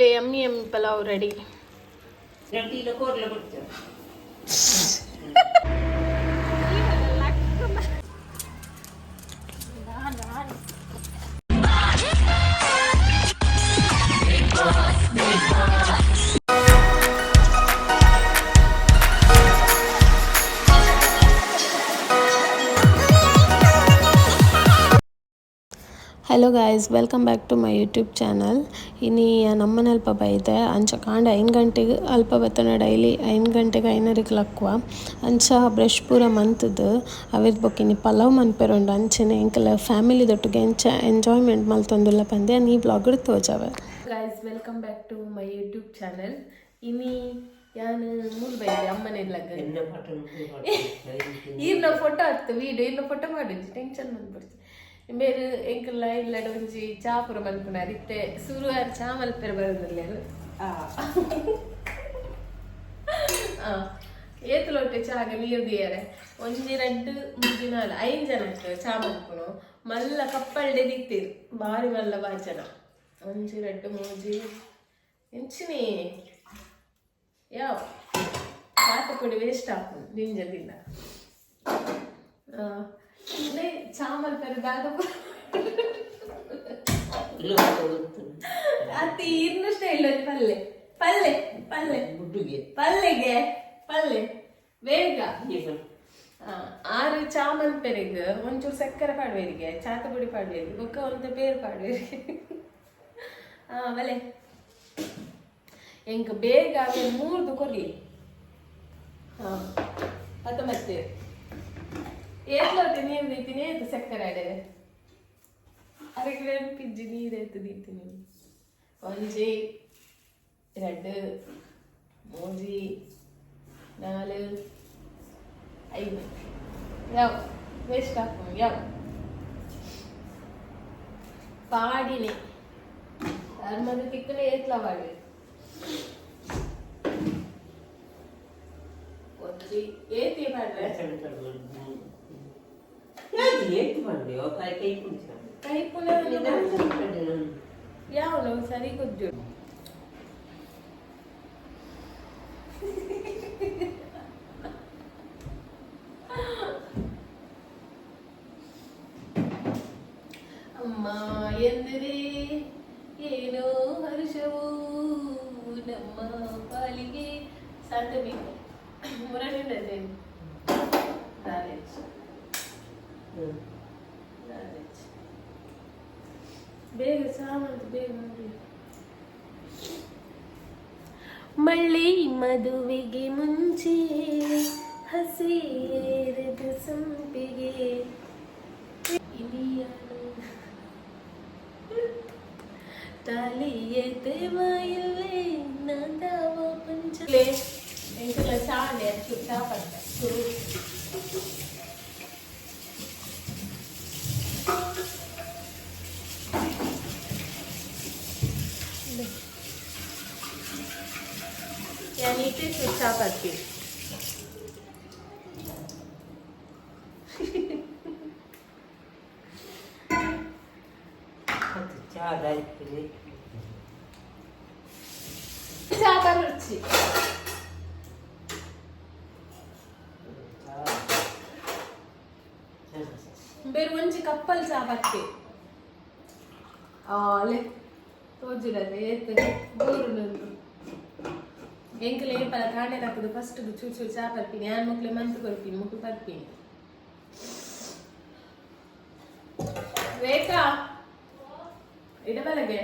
ఇట్లా ఎమ్మి ఎమ్మి పలావ్ రెడీ రెండు కూరలు hello guys welcome back to my YouTube channel ಇನ್ನು ನಮ್ಮನೆ ಅಲ್ಪ ಬೈದೆ ಅಂಚ ಕಾಂಡ ಐನ್ ಗಂಟೆಗೆ ಅಲ್ಪ ಬತ್ತನ ಡೈಲಿ ಐನ್ ಗಂಟೆಗೆ ಐನರಿಗೆ ಲಕ್ವ ಅಂಚ ಬ್ರಷ್ ಪೂರ ಮಂತದ್ದು ಅವಿರ್ ಬೊಕ್ಕಿನಿ ಪಲಾವ್ ಮನ್ಪೆರುಂಡು. ಅಂಚನೆ ಎಂಕಲ ಫ್ಯಾಮಿಲಿದೊಟ್ಟಿಗೆ ಎಂಚ ಎಂಜಾಯ್ಮೆಂಟ್ ಮಲ್ತೊಂದುಲ್ಲ ಪಂದೆ ನೀ blog ತೋಜಾವೆ. Guys welcome back to my YouTube channel ಇನಿ ಯಾನು ಮೂಲ್ ಬೈದೆ ಅಮ್ಮನೆ ಲಗ್ಗ ಎಣ್ಣೆ ಪಟನ್ ಈರ್ನ ಫೋಟೋ ವೀಡಿಯೋ ಇರ್ನ ಫೋಟೋ ಮಾಡಿದ್ವಿ ಟೆನ್ಷನ್ ಬಂದ್ಬಿಡ್ತು. ಬೇರೆ ಎಂಕಲ್ಲ ಇಲ್ಲ ಒಂಜಿ ಚಾ ಪುರ ಮಲ್ಪುನಾರ್ ಇತ್ತೆ ಸುರು ಯಾರು ಚಾ ಮಲ್ಪೆರ್ ಬರೋದಿಲ್ಲ ಏತಲೊಟ್ಟೆ ಚಾಗ ನೀರು ದಿಯರೆ ಒಂಜಿ ರಡ್ಡು ಮೂಜಿ ನಾಲ್ ಐದು ಜನಕ್ಕೆ ಚಾ ಮಲ್ಪುನು ಮಲ್ಲ ಕಪ್ಪಲ್ಡೆ ದಿಕ್ತೀರು ಬಾರಿ ಮಲ್ಲ ಬಾಚನ ಒಂಜಿ ರಡ್ಡು ಮೂಜಿ. ಎಂಚಿನಿ? ಯಾವ? ಕಾಫಿ ಪುಡಿ ವೇಸ್ಟ್ ಹಾಕು ನಿಂಜದಿಂದ ಚಾಮಲ್ ಪೆರದಾಗ ಅತಿ ಇನ್ನಷ್ಟೇ ಇಲ್ಲ ಪಲ್ಲೆ. ಪಲ್ಲೆ ಪಲ್ಲೆ. ಗುಡ್ಡುಗೆ. ಪಲ್ಲೆಗೆ ಪಲ್ಲೆ. ಬೇಗ. ಆರು ಚಾಮಲ್ ಪೆರೆಗ್ ಒಂಚೂರು ಸಕ್ಕರೆ ಪಾಡ್ವೇರಿಗೆ ಚಾತ ಪುಡಿ ಪಾಡ್ವೇರಿ ಬೊಕ್ಕ ಒಂದು ಬೇರು ಪಾಡ್ವೇರಿ ಆ ಬಲೆ ಎಂಕ್ ಬೇಗ ಮೂರ್ದು ಕೊರ್ಲಿ. ಹಾ ಅದು ಮತ್ತೆ ಏತ್ಲೋತೆ ನೀರು ದೀತೀನಿ ಏತು ಸಕ್ಕರೆ ಆಡೇದೆ ಅರಗಿಡ ಪಿಜ್ಜಿ ನೀರು ಏತು ದೀತೀನಿ ಒಂಜಿ ಎರಡು ಮೂಜಿ ನಾಲು ಐದು ಯಾವ ವೇಸ್ಟ್ ಹಾಕೊಂಡು ಯಾವ ಪಾಡಿನಿ ಧರ್ಮದ ತಿಕ್ಕಲೆ ಏತ್ಲ ಪಾಡಿ ಒಂಜಿ ಏತಿ ಪಾಡ್ರೆ ಏತು ಬಂದೆ ಕಾಯಿ ಕೈ ಕುಂಚ ಕೈ ಪುನಃ ಯಾವನು ಸರಿ ಕುದ್ದು ಅಮ್ಮ ಎಂದರೆ ಏನೋ ಹರ್ಷವು ನಮ್ಮ ಪಾಲಿಗೆ ಸಾಧಬೇಕು ಮುರಳಿನದೆ ನಾಲೆಜ್ ನಾಲೆಜ್ ಬೇಗ ಸಾವಂತ ಬೇಗ ಮಾಡಿ ಮಳ್ಳಿ ಮದುವೆಗೆ ಮುಂಚೆ ಹಸಿರದ ಸಂಪಿಗೆ ಇಲಿಯನು ತಾಲಿಯತೆ ಮಾಯಲ್ಲೇ ನಂದವ ಪಂಚಲೆ ಎಂಕಲ सीताफल यानी कि शिक्षा पत्ती ചാതാ ചാതാ കുറിച്ച് रुचि ಬೇರೆ ಒಂಜಿ ಕಪ್ಪಲ್ ಚಾ ಬತ್ತೆ ಆಲೆ ತೋಜಿಡದೆ ಏತ್ ಬೋರು ನಂದು ಎಂಕಲೆ ಏಪಲ ಕಾಂಡೆ ಹಾಕುದು ಫಸ್ಟ್ ಚೂರು ಚೂರು ಚಾ ಬರ್ತೀನಿ ಯಾನ್ ಮಕ್ಳೆ ಮಂತ್ ಬರ್ತೀನಿ ಮುಕ್ಕು ಬರ್ತೀನಿ ರೇಖಾ ಇಡಬಲಗೆ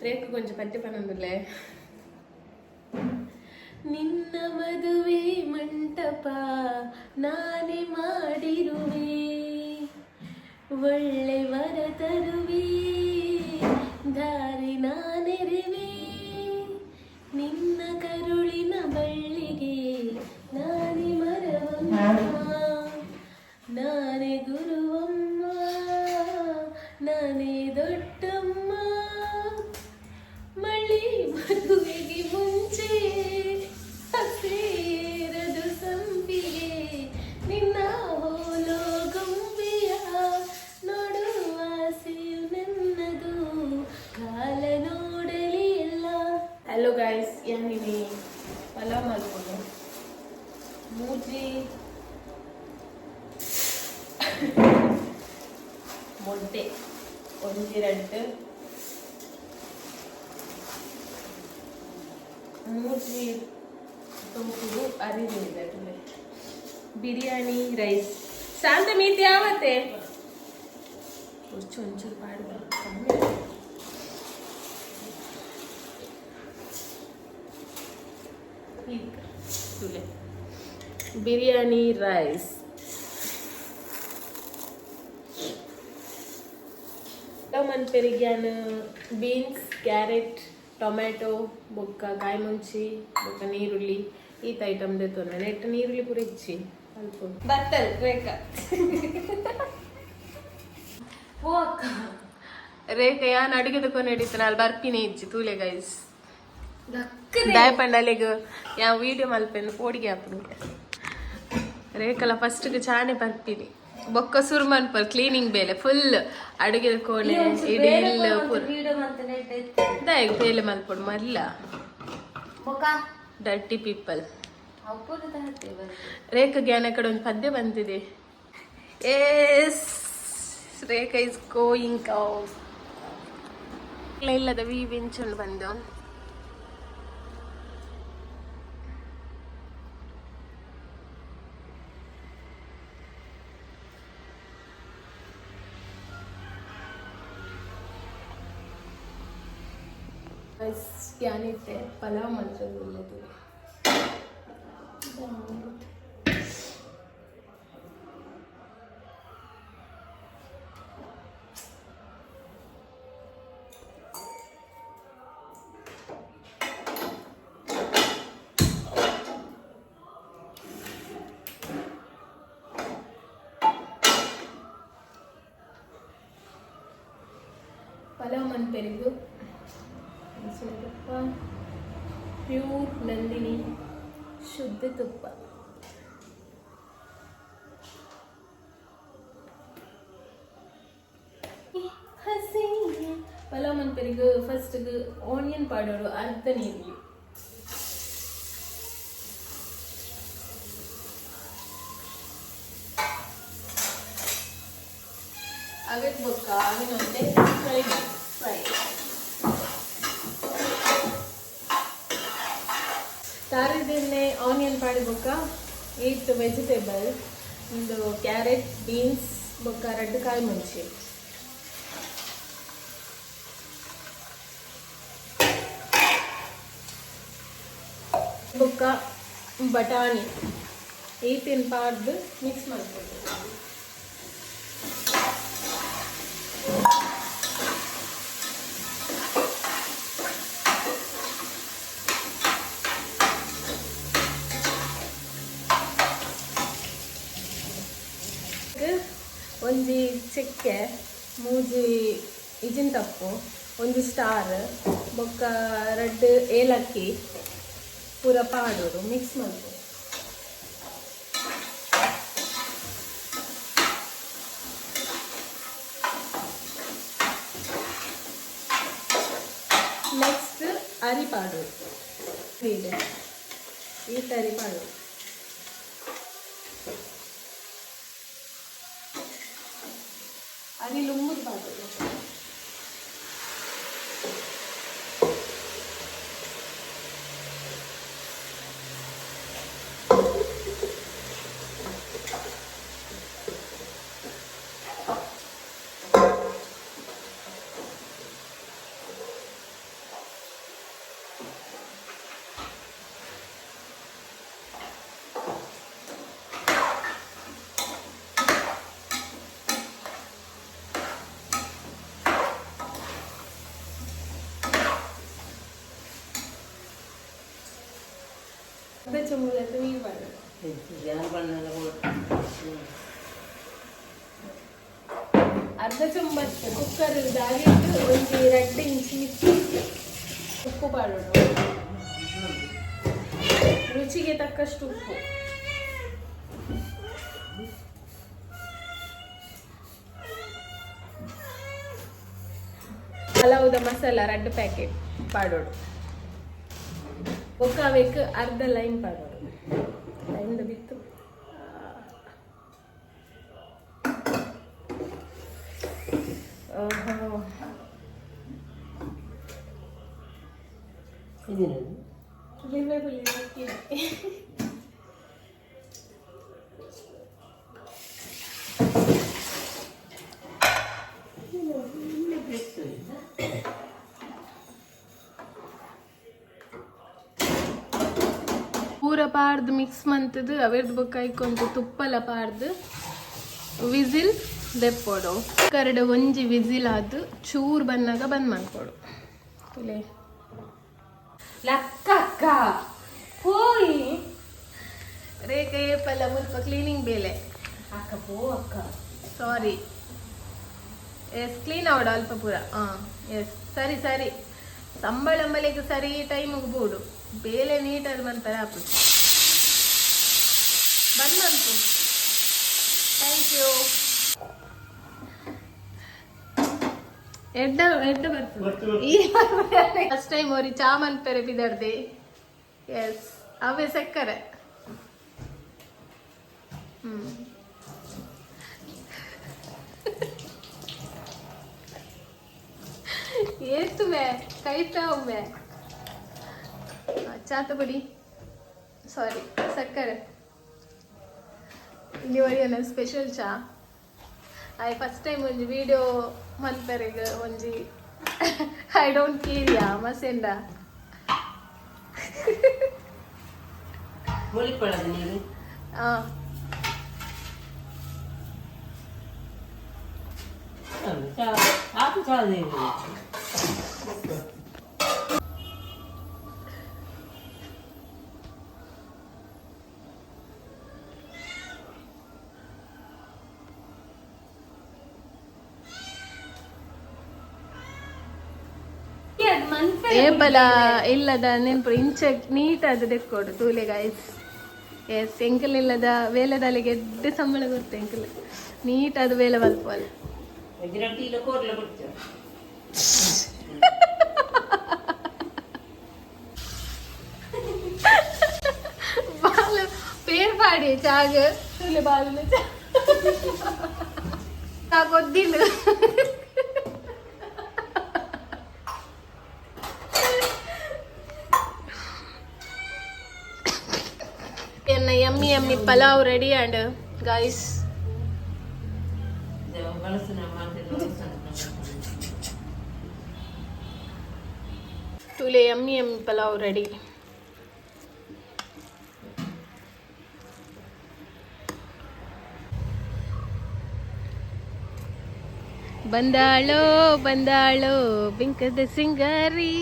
ഞാൻ ರೇಖು ಕೊಂಚ ಪದ್ಯ ಪನ್ನೊಂದುಲ್ಲೆ ನಿನ್ನ ಮದುವೆ ಮಂಟಪ ನಾನೇ ಮಾಡಿರುವೆ ಒಳ್ಳೆ ವರ ತರುವೆ ದಾರಿ ನಾನೆರುವೆ ಹಲೋ ಗಾಯ್ಸ್ ಏನಿನಿ ಪಲಾವ್ ಮಾಡ್ಕೊಂಡು ಮೂಜಿ ಮೊಟ್ಟೆ ಒಂದೆರಡು ಮೂಜಿ ತುಂಪುರು ಅರಿದಿದೆ ಬಿರಿಯಾನಿ ರೈಸ್ ಶಾಂತ ಮೀತಿ ಯಾವತ್ತೆ ಒಂಚೂರು ಪಾಡ್ಬೇಕು ಈಗ ತುಲೆ biryani rice Terman ಪೆರಿಗ್ಯಾನ್ beans carrot tomato ಬೊಕ್ಕ ಕಾಯಿ ಮುಂಚಿ ಬೊಕ್ಕ ನೀರುಳ್ಳಿ ಈತ ಐಟಮ್ ದೆತ್ತೊಂದೆ ನೆಟ್ಟು ನೀರುಳ್ಳಿ ಪೂರ ಇಚ್ಚಿ ಅಲ್ಪ ಬತ್ತಲ್ ರೇಖಾ ಓ ಅಕ್ಕ ರೇಖಾ ಯಾನ್ ಅಡುಗೆ ತಕೊಂಡು ಹಿಡಿತಾನೆ ಅಲ್ಲಿ ಬರ್ಪಿನೇ ಇಜ್ಜಿ ತೂಲೆ ಗೈಸ್ ದಯಪಂಡಲಿಗ ಯಾವ వీడియో ಮಲ್ಪೆಂದು ಪೋಡಿಗೆ అప్పుడు ರೇಖಲ ಫಸ್ಟ್ಗೆ ಚಾಣೆ ಬರ್ತೀನಿ ಬೊಕ್ಕ ಸುರು ಮನ್ಪರ್ ಕ್ಲೀನಿಂಗ್ ಬೇಲೆ ಫುಲ್ ಅಡುಗೆ ಕೋಣೆ ಇಡೀ ಇಲ್ಲ ಪೂರ. ದಯ ಬೇಲೆ ಮಲ್ಪಡು ಮಲ್ಲ ಡರ್ಟಿ ಪೀಪಲ್ ರೇಖಾ ಜ್ಞಾನ ಕಡೆ ಒಂದು ಪದ್ಯ ಬಂದಿದೆ. ಎಸ್ ರೇಖಾ ಇಸ್ ಗೋಯಿಂಗ್ ಇಲ್ಲದ ವಿ ವಿಂಚುಂಡು ಬಂದು. ಏನಿತ್ತೆ ಪಲಾವ್ ಮಾತ್ರ ಒಳ್ಳೆದು ಪಲಾವ್ ಮನ್ ಪೆರಿಗು ಮೈಸೂರು ತುಪ್ಪ ಪ್ಯೂರ್ ನಂದಿನಿ ಶುದ್ಧ ತುಪ್ಪ ಪಲಾವ್ ಮನ್ ಪೆರಿಗು ಫಸ್ಟ್ ಆನಿಯನ್ ಪಾಡೋಡು ಅರ್ಧ ನೀರು ಏಟ್ ವೆಜಿಟೇಬಲ್ ಒಂದು ಕ್ಯಾರೆಟ್ ಬೀನ್ಸ್ ಬೊಕ್ಕ ರೆಡ್ ಕಾಯಿ ಮುಂಚಿ ಬೊಕ್ಕ ಬಟಾಣಿ ಏಟಿನ ಪಾಡ್ದು ಮಿಕ್ಸ್ ಮಾಡ್ಕೊಳ್ತೀವಿ ಒಂಜಿ ಚಕ್ಕೆ, ಮೂಜಿ ಇಜಿನ್ ತಪ್ಪು, ಒಂಜಿ ಸ್ಟಾರ್, ಬೊಕ್ಕ ರೆಡ್ ಏಲಕ್ಕಿ ಪೂರ ಪಾಡೋರು ಮಿಕ್ಸ್ ಮಾಡ್ಬೋದು. ನೆಕ್ಸ್ಟ್ ಅರಿ ಪಾಡೋದು. ಇದೆ ಈ ತರಿ ಪಾಡೋದು. Dani ಬಣ್ಣದ ಅರ್ಧ ಚಮಚ ಕುಕ್ಕರ್ ದಾಗಿಟ್ಟು ಒಂದು ರೆಡ್ ಇಂಚು ಮಿಕ್ಕಿ ಉಪ್ಪು ಪಾಡೋಣ ರುಚಿಗೆ ತಕ್ಕಷ್ಟು ಉಪ್ಪು ಪಲಾವ್ದ ಮಸಾಲ ರೆಡ್ ಪ್ಯಾಕೆಟ್ ಪಾಡೋಡು ఒక్కవేకు అర్ధ లైన్ పడరు లైన్ బిత్తు ఇది Thank you. ಪಾಡ್ದು ಮಿಕ್ಸ್ ಮಂತದ್ದು ಅವೆರ್ದು ಬೊಕ್ಕ ಇಕ್ಕೊಂದು ತುಪ್ಪಲ ಪಾಡ್ದು ವಿಸಿಲ್ ದೆಪ್ಪೋಡು. ಕರಡ ಒಂಜಿ ವಿಸಿಲ್ ಆದ್ ಚೂರು ಬಂದಾಗ ಬಂದ್ ಮಾಡ್ಕೊಡು. ತುಲೆ ಲಕ್ಕಕ್ಕ! ಪೋಯಿ! ರೇಖೆ ಪಲ್ಲ ಮುಲ್ಪ ಕ್ಲೀನಿಂಗ್ ಬೇಲೆ. ಅಕ್ಕ ಪೋ ಅಕ್ಕ. ಸಾರಿ ಎಸ್ ಕ್ಲೀನ್ ಅವಡು ಅಲ್ಪ ಪೂರ. ಹಾಂ ಎಸ್ ಸರಿ ಸರಿ. ಸಂಬಳ ಮಲೆಗೆ ಸರಿ ಟೈಮ್ ಬೋಡು ಬೇಲೆ ನೀಟಾಗಿ ಬಂತಾರೆ ಬಂದಂತು ಥ್ಯಾಂಕ್ ಯು ಎಡ್ಡ ಎಡ್ಡ ಬರ್ತದೆ ಫಸ್ಟ್ ಟೈಮ್ ಅವ್ರಿ ಚಾಮನ್ ಪೆರೆ ಬಿದರ್ದೆ. ಎಸ್ ಅವೇ ಸಕ್ಕರೆ. ಹ್ಮ್. ಏತುವೆ ಕೈತಾವೆ ಬಡಿ ಸಾರಿ ಸಕ್ಕರೆ. ಇಲ್ಲಿವರೆಗೆ ಸ್ಪೆಷಲ್ ಚಾ ಐ ಫಸ್ಟ್ ಟೈಮ್ ಒಂಜಿ ವಿಡಿಯೋ ಮಲ್ಪೆರೆಗ್ ಒಂಜಿ ಐ ಡೋಂಟ್ ಕೇರಿಯಾ ಮಸೆಂಡ ಮುಳಿಪಳದ ನೀರು ಹಾಂ ಚಾ ಆತು ಚಾ ನೀರು ಏಪಲ ಇಲ್ಲದ ನೆನ್ಪು ಇಂಚ ನೀಟಾದ ತೆಕ್ಕೊಡು ತೂಲೆ ಗಾಯ್ಸ್ ಎಸ್ ಎಂಕಲ್ ಇಲ್ಲದ ವೇಲೆದಾಲಿಗೆ ಎಡ್ಡೆ ಸಂಬಳ ಗೊತ್ತು ಎಂಕಲ್ ನೀಟಾದ ವೇಲೆ ಬಲ್ಪಲ್ ರೊಟ್ಟಿಲ ಕೋರ್ಲ ಬಿಡ್ತೇವೆ ಬಾಲು ಪೇರ್ ಪಾಡಿ ಚಾಗ ತೂಲೆ ಬಾಲು ನಾ ಗೊತ್ತಿಲ್ಲ ಪಲಾವ್ ರೆಡಿ ಅಂಡ್ ಗೈಸ್ ತುಲೆ ಎಮ್ಮಿ ಎಮ್ಮಿ ಪಲಾವ್ ರೆಡಿ ಬಂದಾಳೋ ಬಂದಾಳೋ, ಬಿಂಕದ ಸಿಂಗಾರಿ.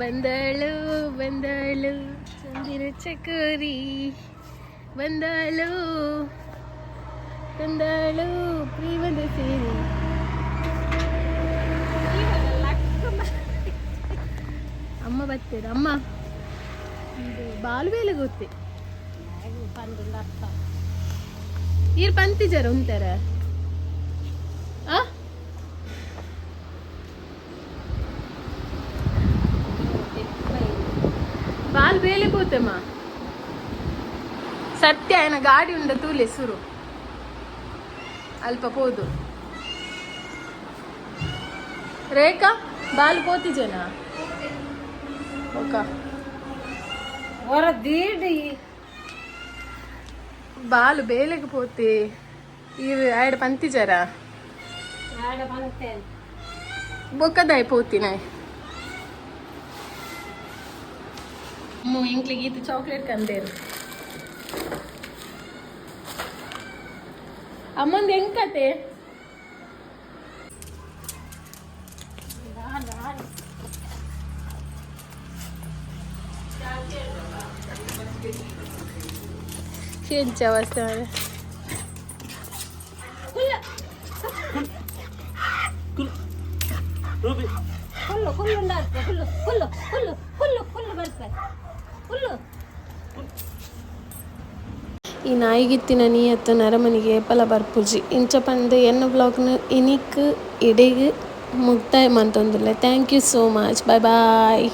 ಬಂದಾಳೋ, ಬಂದಾಳು ಚಂದಿರ ಚಕೋರಿ. వందాలు వందలు ప్రియవంద సీరి అమ్మ బతికేది అమ్మ బాలు వేలు గుర్తి ఈరు పంతి జర ఉంటార బాలు వేలిపోతామా ಸತ್ಯ ఆయన ಗಾಡಿ ఉండ ತೂಲೆ ಸುರು ಅಲ್ಪ పోదు ರೇಖಾ ಬಾಲ್ పోతిజేనా ఒక ಹೊರ ದೀಡಿ బాలు బేలేకపోతే ఇవి ఆడ పంతిజరా ಆಡ ಬಂತೇನೆ బొక్కదైపోతున్నాయి అమ్మో ఇంట్లోకి ఇది చాక్లెట్ కందేరు ಅಮ್ಮಂದು ಹೆಂಗ್ ಕತೆ ಕೆಂಚ ಅವಸ್ಥೆ ಮಾಡ ಹುಲ್ಲು ಹುಲ್ಲು ಹುಲ್ಲು ಹುಲ್ಲು ಹುಲ್ಲು ಹುಲ್ಲು ಹುಲ್ಲು ಬರ್ತಾರೆ ಹುಲ್ಲು ಈ ನಾಯಿಗಿತ್ತಿನ ನೀಯತ್ತು ನರಮನಿಗೆ ಏಪಲ ಬರ್ಪುಜಿ. ಇಂಚ ಪಂದ್ ಎನ್ನ ಬ್ಲಾಗ್ನ ಇನಿಕ್ ಇಡೆಗ್ ಮುಕ್ತಾಯ ಮಂತೊಂದುಲ್ಲೆ thank you so much. Bye bye.